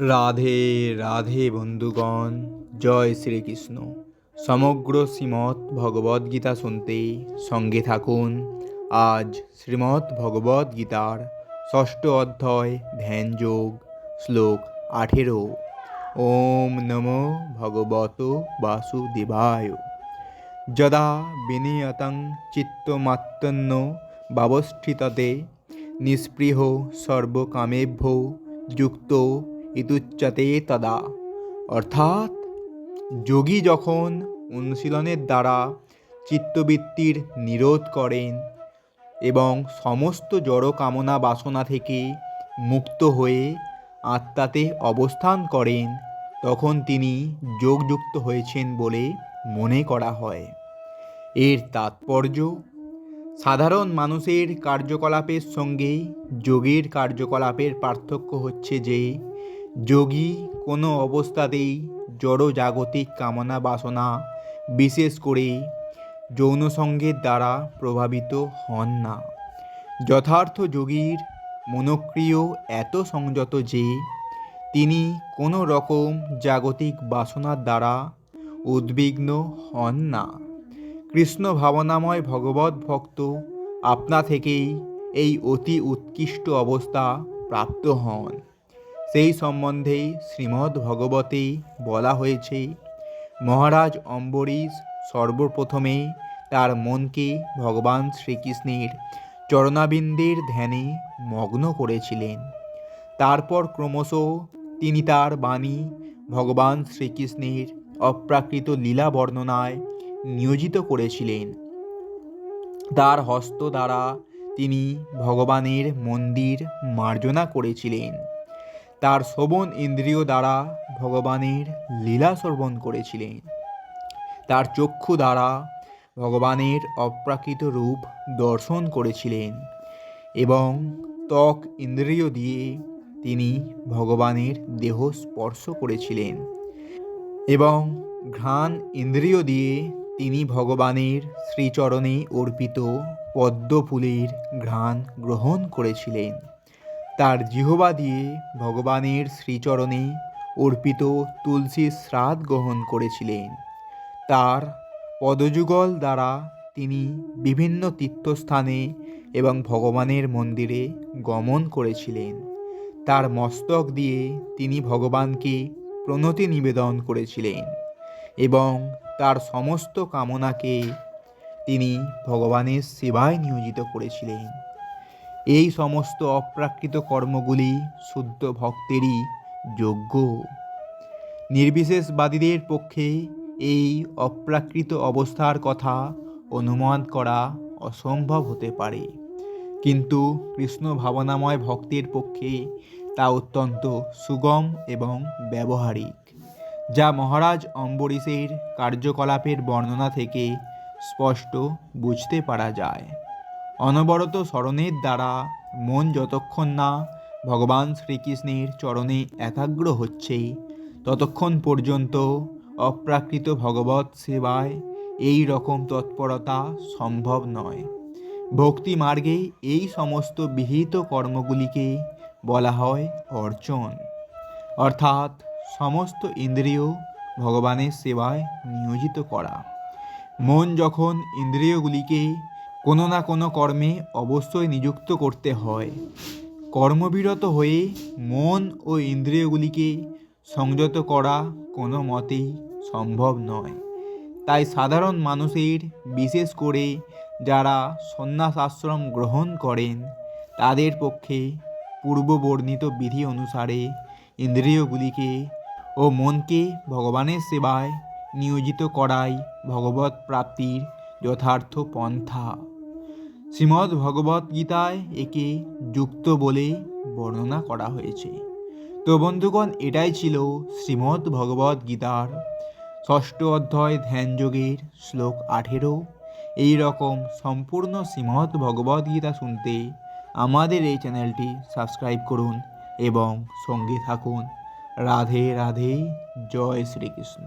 রাধে রাধে বন্ধুগণ, জয় শ্রীকৃষ্ণ। সমগ্র শ্রীমৎ ভগবদ্গীতা শুনতে সঙ্গে থাকুন। আজ শ্রীমৎ ভগবদ্গীতার ষষ্ঠ অধ্যায়, ধ্যান যোগ, শ্লোক আঠেরো। ওম নমো ভগবত বাসুদেবায়। যদা বিনিয়তং চিত্তমাত্তন্য ব্যবস্থিততে নিস্পৃহ সর্বকামেভ্য যুক্ত ইতুচ্যতে তদা। অর্থাৎ, যোগী যখন অনুশীলনের দ্বারা চিত্তবৃত্তির নিরোধ করেন এবং সমস্ত জড় কামনা বাসনা থেকে মুক্ত হয়ে আত্মাতে অবস্থান করেন, তখন তিনি যোগযুক্ত হয়েছেন বলে মনে করা হয়। এর তাৎপর্য, সাধারণ মানুষের কার্যকলাপের সঙ্গে যোগের কার্যকলাপের পার্থক্য হচ্ছে যে যোগী কোনো অবস্থাতেই জড় জাগতিক কামনা বাসনা, বিশেষ করে যৌন সঙ্গের দ্বারা প্রভাবিত হন না। যথার্থ যোগীর মনোক্রিয় এত সংযত যে, তিনি কোনো রকম জাগতিক বাসনার দ্বারা উদ্বিগ্ন হন না। কৃষ্ণ ভাবনাময় ভগবত ভক্ত আপনা থেকেই এই অতি উৎকৃষ্ট অবস্থা প্রাপ্ত হন। সেই সম্বন্ধে শ্রীমদ্ ভগবতে বলা হয়েছে, মহারাজ অম্বরীশ সর্বপ্রথমে তার মনকে ভগবান শ্রীকৃষ্ণের চরণাবিন্দের ধ্যানে মগ্ন করেছিলেন। তারপর ক্রমশ তিনি তার বাণী ভগবান শ্রীকৃষ্ণের অপ্রাকৃত লীলা বর্ণনায় নিয়োজিত করেছিলেন। তার হস্ত দ্বারা তিনি ভগবানের মন্দির মার্জনা করেছিলেন। তার শ্রবণ ইন্দ্রিয় দ্বারা ভগবানের লীলা শ্রবণ করেছিলেন। তার চক্ষু দ্বারা ভগবানের অপ্রাকৃত রূপ দর্শন করেছিলেন এবং ত্বক ইন্দ্রিয় দিয়ে তিনি ভগবানের দেহ স্পর্শ করেছিলেন এবং ঘ্রাণ ইন্দ্রিয় দিয়ে তিনি ভগবানের শ্রীচরণে অর্পিত পদ্মফুলের ঘ্রাণ গ্রহণ করেছিলেন। তার জিহবা দিয়ে ভগবানের শ্রীচরণে অর্পিত তুলসীর শ্রাদ গ্রহণ করেছিলেন। তার পদযুগল দ্বারা তিনি বিভিন্ন তীর্থস্থানে এবং ভগবানের মন্দিরে গমন করেছিলেন। তার মস্তক দিয়ে তিনি ভগবানকে প্রণতি নিবেদন করেছিলেন এবং তার সমস্ত কামনাকে তিনি ভগবানের সেবায় নিয়োজিত করেছিলেন। এই সমস্ত অপ্রাকৃত কর্মগুলি শুদ্ধ ভক্তেরই যোগ্য। নির্বিশেষবাদীদের পক্ষে এই অপ্রাকৃত অবস্থার কথা অনুমান করা অসম্ভব হতে পারে। কিন্তু কৃষ্ণ ভাবনাময় ভক্তের পক্ষে তা অত্যন্ত সুগম এবং ব্যবহারিক, যা মহারাজ অম্বরীশের কার্যকলাপের বর্ণনা থেকে স্পষ্ট বুঝতে পারা যায়। অনবরত স্মরণের দ্বারা মন যতক্ষণ না ভগবান শ্রীকৃষ্ণের চরণে একাগ্র হচ্ছে ততক্ষণ পর্যন্ত অপ্রাকৃত ভগবত সেবায় এই রকম তৎপরতা সম্ভব নয়। ভক্তি মার্গে এই সমস্ত বিহিত কর্মগুলিকে বলা হয় অর্চন। অর্থাৎ সমস্ত ইন্দ্রিয় ভগবানের সেবায় নিয়োজিত করা। মন যখন ইন্দ্রিয়গুলিকে কোনো না কোনো কর্মে অবশ্যই নিযুক্ত করতে হয়। কর্মবিরত হয়ে মন ও ইন্দ্রিয়গুলিকে সংযত করা কোনো মতেই সম্ভব নয়। তাই সাধারণ মানুষের, বিশেষ করে যারা সন্ন্যাস আশ্রম গ্রহণ করেন, তাদের পক্ষে পূর্ববর্ণিত বিধি অনুসারে ইন্দ্রিয়গুলিকে ও মনকে ভগবানের সেবায় নিয়োজিত করাই ভগবত প্রাপ্তির যথার্থ পন্থা। শ্রীমদ্ ভগবত গীতায় একে যুক্ত বলে বর্ণনা করা হয়েছে। তো বন্ধুগণ, এটাই ছিল শ্রীমদ্ ভগবত গীতার ষষ্ঠ অধ্যায় ধ্যানযোগের শ্লোক আঠেরো। এই রকম সম্পূর্ণ শ্রীমদ্ ভগবদ গীতা শুনতে আমাদের এই চ্যানেলটি সাবস্ক্রাইব করুন এবং সঙ্গে থাকুন। রাধে রাধে, জয় শ্রীকৃষ্ণ।